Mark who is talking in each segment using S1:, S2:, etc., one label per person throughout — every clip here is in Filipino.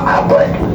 S1: Magandang hapon.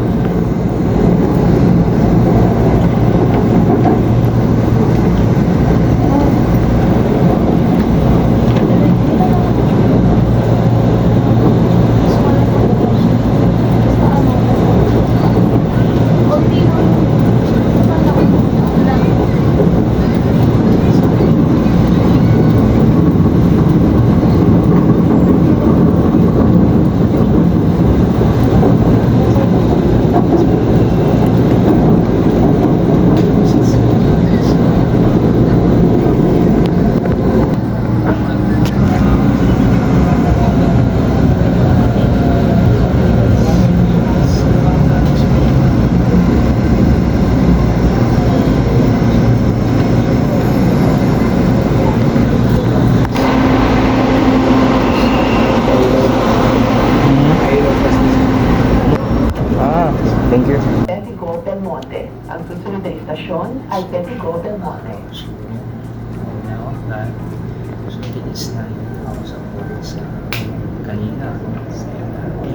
S2: Ah, thank you.
S3: Petigo del Monte. Ang susunod na istasyon ay Petigo del Monte.
S4: siguro na ako dahil so tinis na ako sa pulis sa kanina sa LRT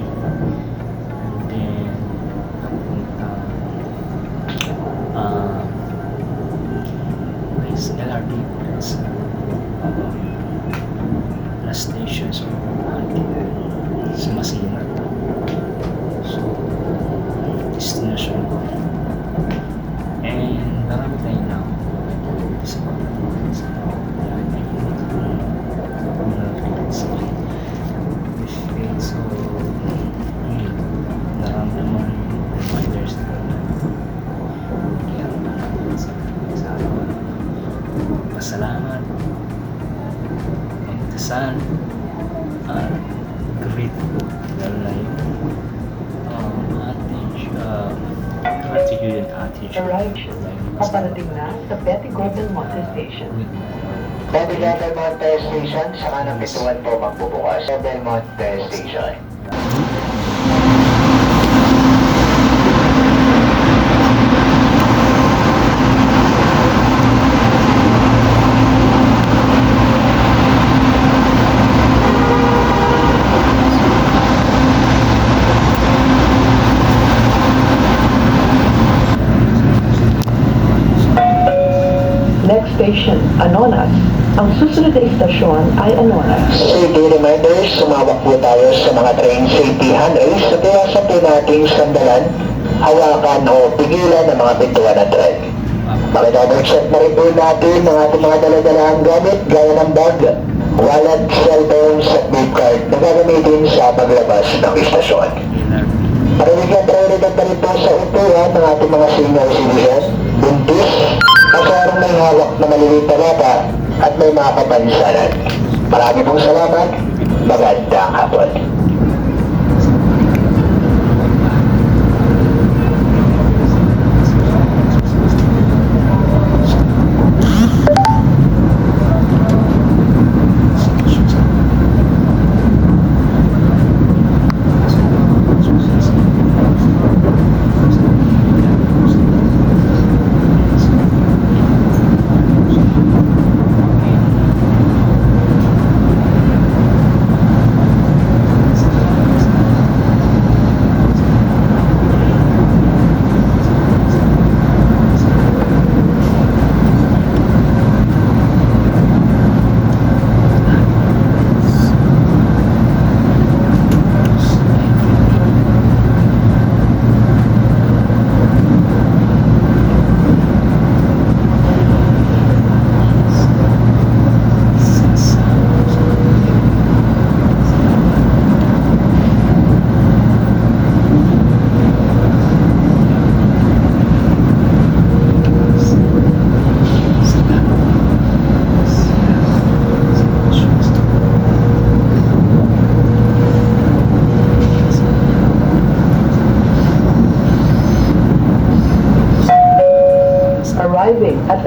S4: and then napunta uh, sa LRT sa uh, last station so sa Masina. So destination. ko gratitude and attitude
S3: Arrived. Paparating na sa Petigo del Monte Station.
S1: Bobby Del Monte Station, sa kanang bituan po magbubukas. Del Monte Station.
S3: Station, Anonas. Ang susunod na istasyon ay Anonas.
S1: Safety reminders, sumawak po tayo sa mga train safety handrails sa pinasa po nating sandalan, hawakan o pigilan ng mga pintuan ng tren. Pakidouble check na rin po natin ang ating mga daladalahang gamit gaya ng bag, wallet, cellphones at beep card na gagamitin sa paglabas ng istasyon. Prioridad na rin po sa upuan ng ating mga senior citizen, buntis, asarang may hawak na maliliit na bata at may mga kapansanan. Marami pong salamat. Magandang hapon.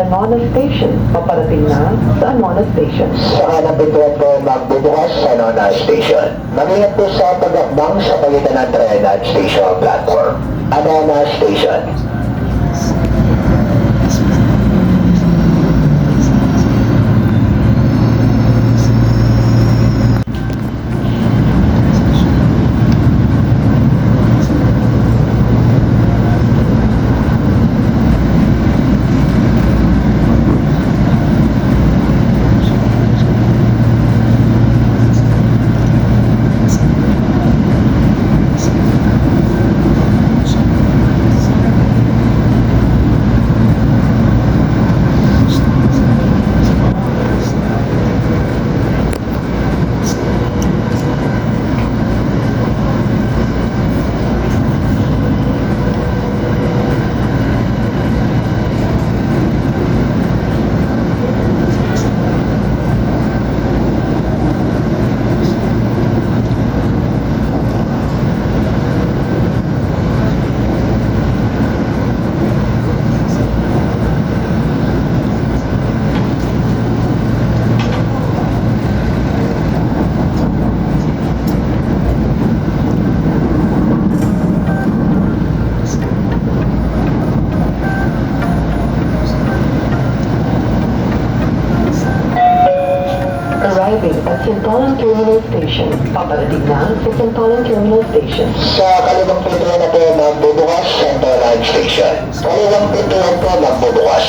S3: Anonas Station. Paparating na sa Anonas Station.
S1: Sa kanang pintuan po magbubukas sa Nona Station. Mag-ingat po sa pagakbang sa pagitan ng tren at station platform. Anana Station. At Sintolan Terminal Station. Paparating na sa Sintolan Terminal Station.
S5: Sa kaliwang pintuan na po magbubukas, Santolan Station. Kaliwang pintuan po magbubukas.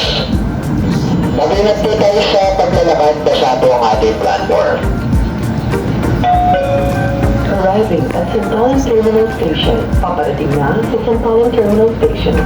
S5: Mag-ingat po tayo sa paglalakad basa po ang ating platform.
S1: Arriving at Sintolan Terminal Station. Paparating na sa Sintolan Terminal Station.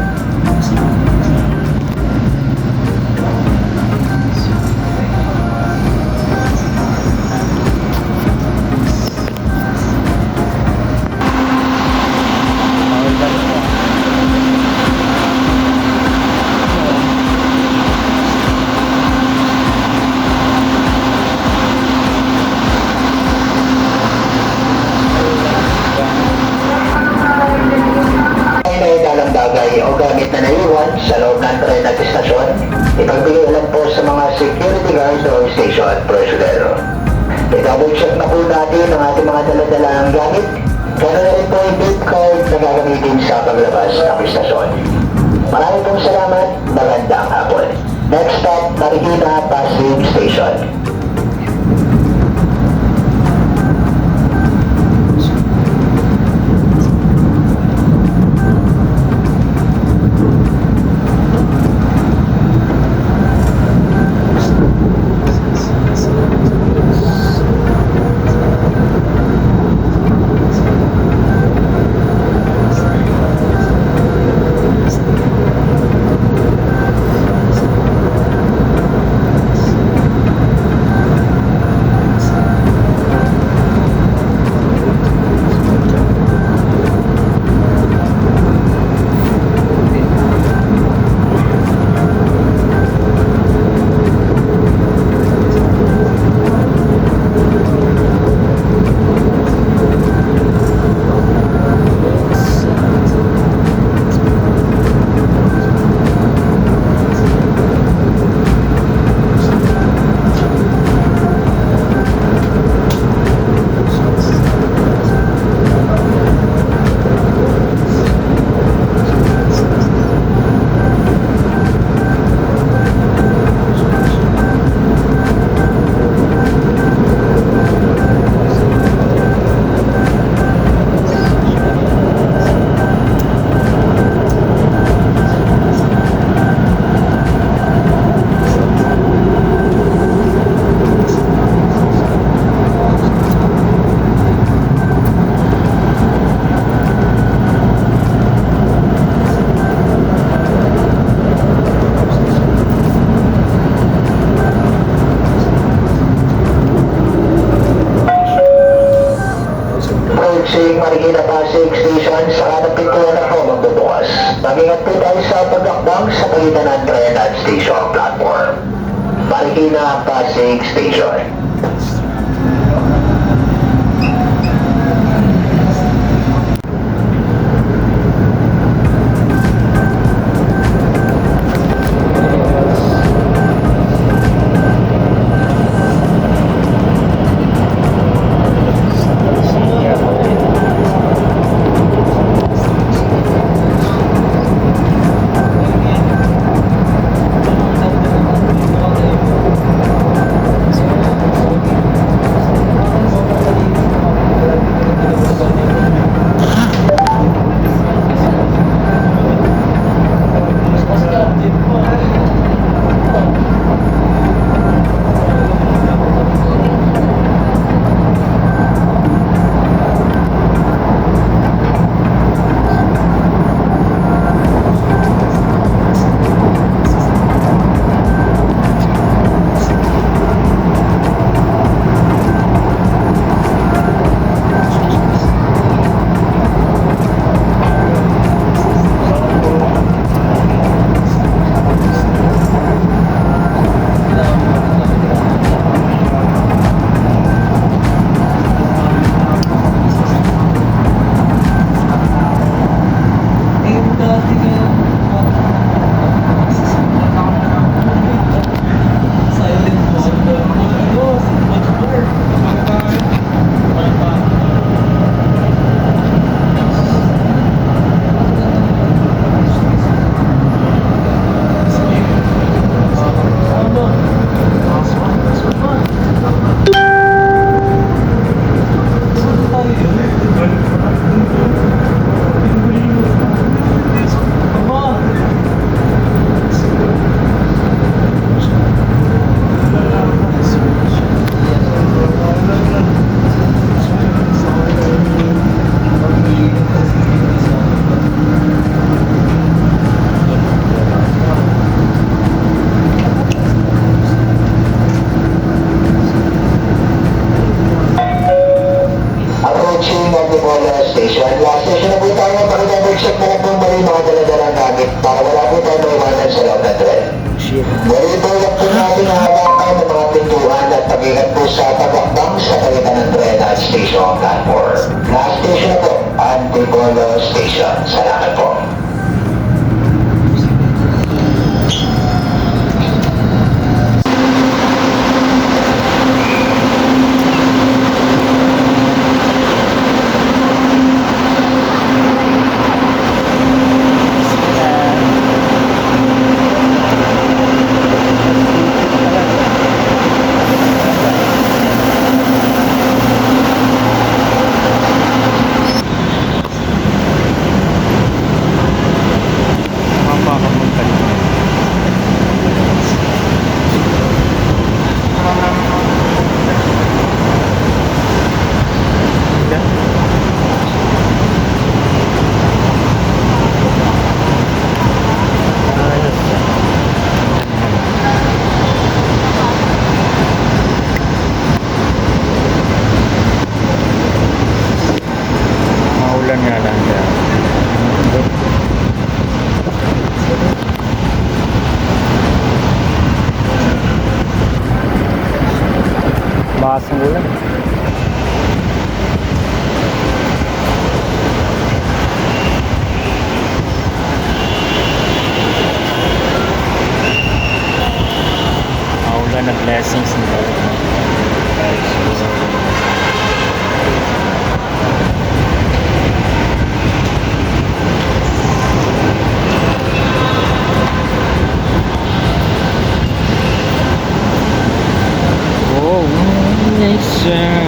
S2: Sir.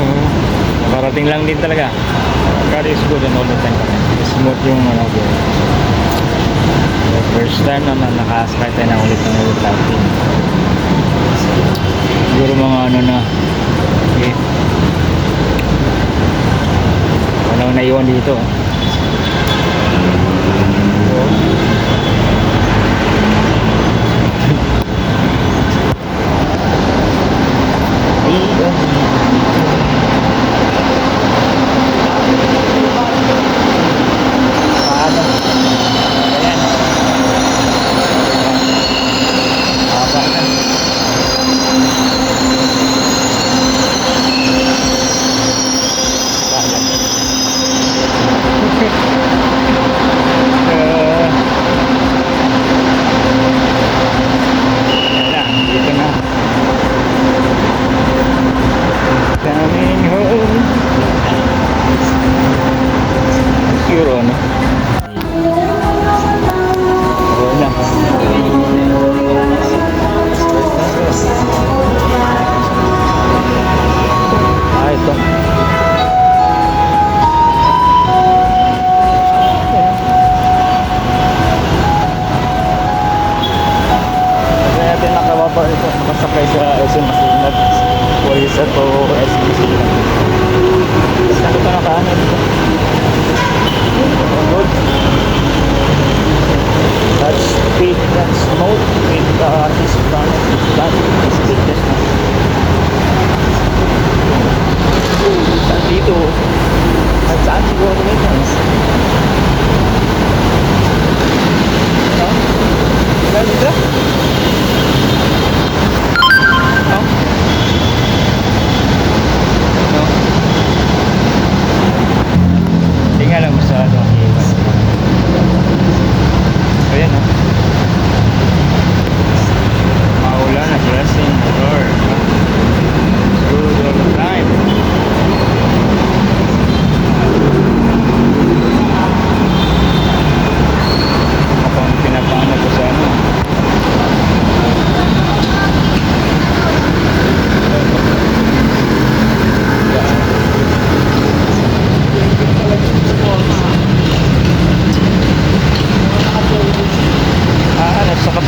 S2: Nakarating lang din talaga. God is good and all the time. Smooth yung ano ko. The first time na na- nakasakay tayo na ulit ng aeroplane. Siguro mga ano na. Okay. Wala na iwan dito. Bye.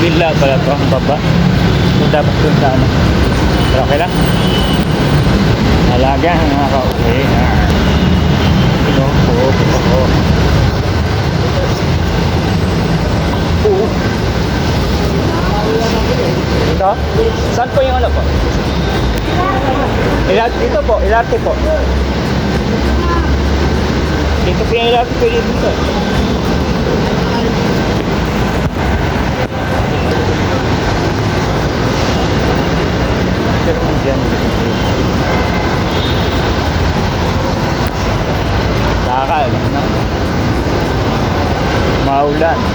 S2: Kabila pala to, ang baba. So, dapat dun sa ano. Pero okay lang. Alaga, nakaka-uwi. Ah. Ino, oo. Ito? Saan po yung ano po? Ilat, dito po, ilarte po. Dito po yung ilarte po dito.
S1: picture ko dyan. Nakakaalam na. Maulan.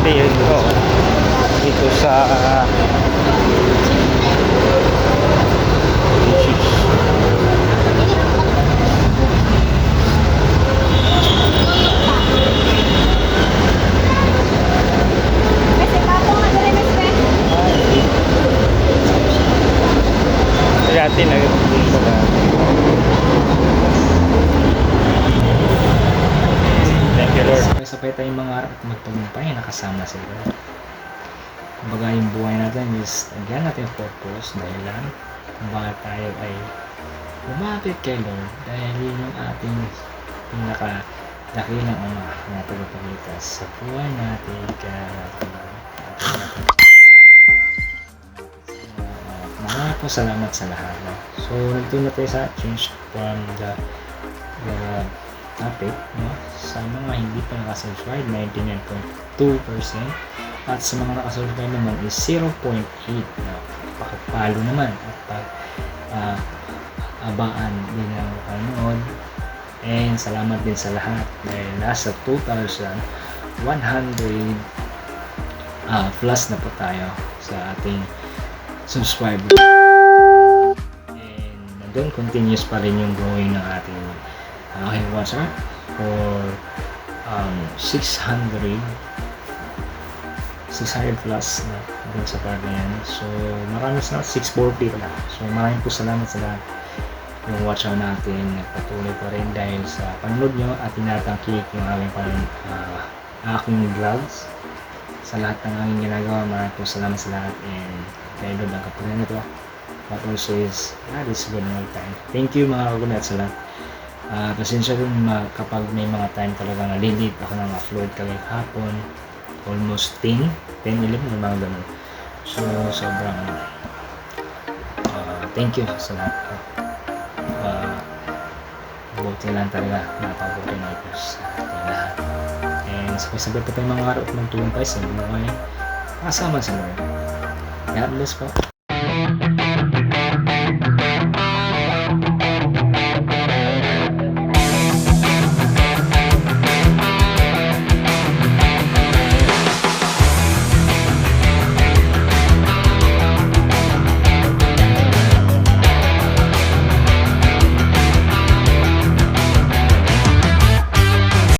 S1: Dati yun ko. Dito sa Jesus. Dati na dito na. Thank you Lord. Sabay tayong mga harap at magtagumpay nakasama sa Lord. Kumbaga yung buhay natin is nagyan natin yung purpose, dahilan kung bakit tayo ay lumapit kay Lord dahil yun yung ating pinaka dakilang ama na tagapagligtas sa buhay natin kaya po salamat sa lahat. So, nagtuna tayo sa change from the, the topic. No? Sa mga hindi pa nakasubscribe, 99.2%. At sa mga nakasubscribe naman is 0.8. No? Pakapalo naman. At pag ah, abaan din ang panood. And salamat din sa lahat dahil nasa 2,100 ah, plus na po tayo sa ating subscriber. And nandun, continuous pa rin yung growing ng ating aking watcher for um, 600 600 plus na dun sa part na yan. So, marami sa 640 pala. So, maraming po salamat sa lahat yung watch out natin. Nagpatuloy pa rin dahil sa panonood nyo at tinatangkik yung aming pan, uh, aking vlogs. Sa lahat ng aming ginagawa maraming po salamat sa lahat. And kay Lord ang kapunan nito. But also is that is good all time thank you mga kagunat sa lahat Ah, pasensya rin ma- kapag may mga time talaga na lilip ako ng upload kagaya hapon almost 10 10, 11 yung mga ganun. So sobrang ah, thank you sa lahat uh, buti lang talaga napabuti na ito sa ating lahat. And sabay-sabay pa tayong mga araw at magtulong tayo sa buhay kasama sa Lord. God bless po